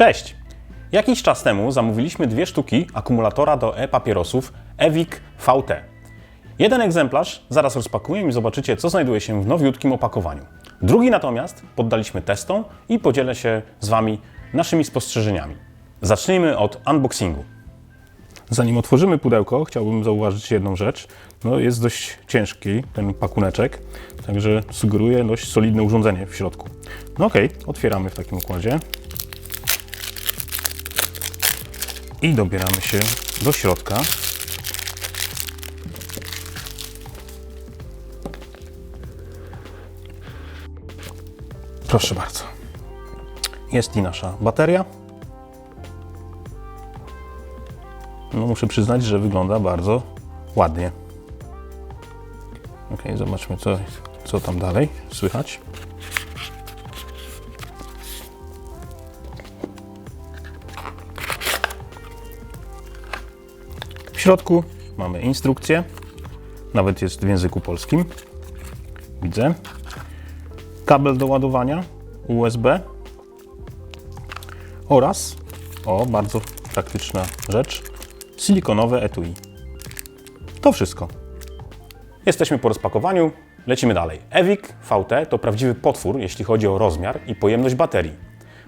Cześć! Jakiś czas temu zamówiliśmy dwie sztuki akumulatora do e-papierosów EVIC VT. Jeden egzemplarz zaraz rozpakuję i zobaczycie, co znajduje się w nowiutkim opakowaniu. Drugi natomiast poddaliśmy testom i podzielę się z Wami naszymi spostrzeżeniami. Zacznijmy od unboxingu. Zanim otworzymy pudełko, chciałbym zauważyć jedną rzecz. No, jest dość ciężki ten pakuneczek, także sugeruję dość solidne urządzenie w środku. No okej, otwieramy w takim układzie. I dobieramy się do środka. Proszę bardzo. Jest i nasza bateria. No, muszę przyznać, że wygląda bardzo ładnie. Ok, zobaczmy, co, co tam dalej słychać. W środku mamy instrukcję, nawet jest w języku polskim. Widzę. Kabel do ładowania USB oraz, o, bardzo praktyczna rzecz, silikonowe etui. To wszystko. Jesteśmy po rozpakowaniu, lecimy dalej. EVIC VT to prawdziwy potwór, jeśli chodzi o rozmiar i pojemność baterii.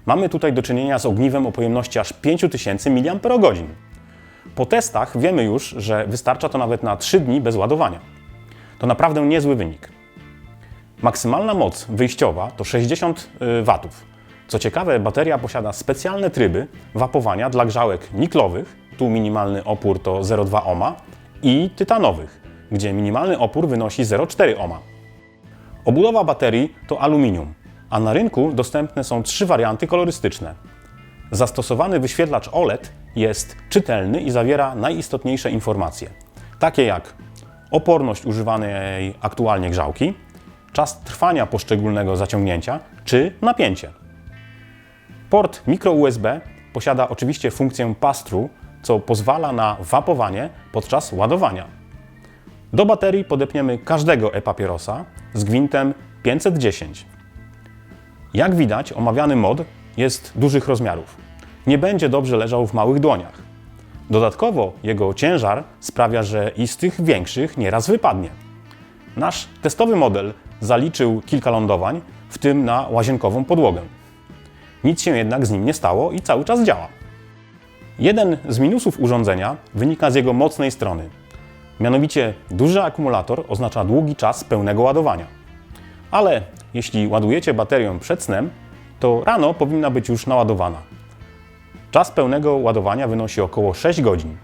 Mamy tutaj do czynienia z ogniwem o pojemności aż 5000 mAh. Po testach wiemy już, że wystarcza to nawet na 3 dni bez ładowania. To naprawdę niezły wynik. Maksymalna moc wyjściowa to 60 W. Co ciekawe, bateria posiada specjalne tryby wapowania dla grzałek niklowych, tu minimalny opór to 0,2 ohma, i tytanowych, gdzie minimalny opór wynosi 0,4 ohma. Obudowa baterii to aluminium, a na rynku dostępne są trzy warianty kolorystyczne. Zastosowany wyświetlacz OLED jest czytelny i zawiera najistotniejsze informacje, takie jak oporność używanej aktualnie grzałki, czas trwania poszczególnego zaciągnięcia czy napięcie. Port micro USB posiada oczywiście funkcję pass-through, co pozwala na wapowanie podczas ładowania. Do baterii podepniemy każdego e-papierosa z gwintem 510. Jak widać, omawiany mod jest dużych rozmiarów. Nie będzie dobrze leżał w małych dłoniach. Dodatkowo jego ciężar sprawia, że i z tych większych nieraz wypadnie. Nasz testowy model zaliczył kilka lądowań, w tym na łazienkową podłogę. Nic się jednak z nim nie stało i cały czas działa. Jeden z minusów urządzenia wynika z jego mocnej strony. Mianowicie duży akumulator oznacza długi czas pełnego ładowania. Ale jeśli ładujecie baterię przed snem, to rano powinna być już naładowana. Czas pełnego ładowania wynosi około 6 godzin.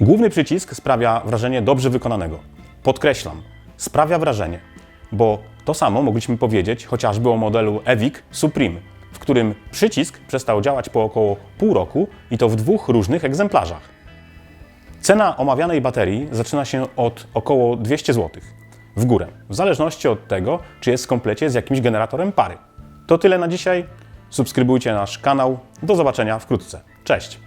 Główny przycisk sprawia wrażenie dobrze wykonanego. Podkreślam, sprawia wrażenie, bo to samo mogliśmy powiedzieć chociażby o modelu EVIC Supreme, w którym przycisk przestał działać po około pół roku i to w dwóch różnych egzemplarzach. Cena omawianej baterii zaczyna się od około 200 zł w górę, w zależności od tego, czy jest w komplecie z jakimś generatorem pary. To tyle na dzisiaj. Subskrybujcie nasz kanał. Do zobaczenia wkrótce. Cześć!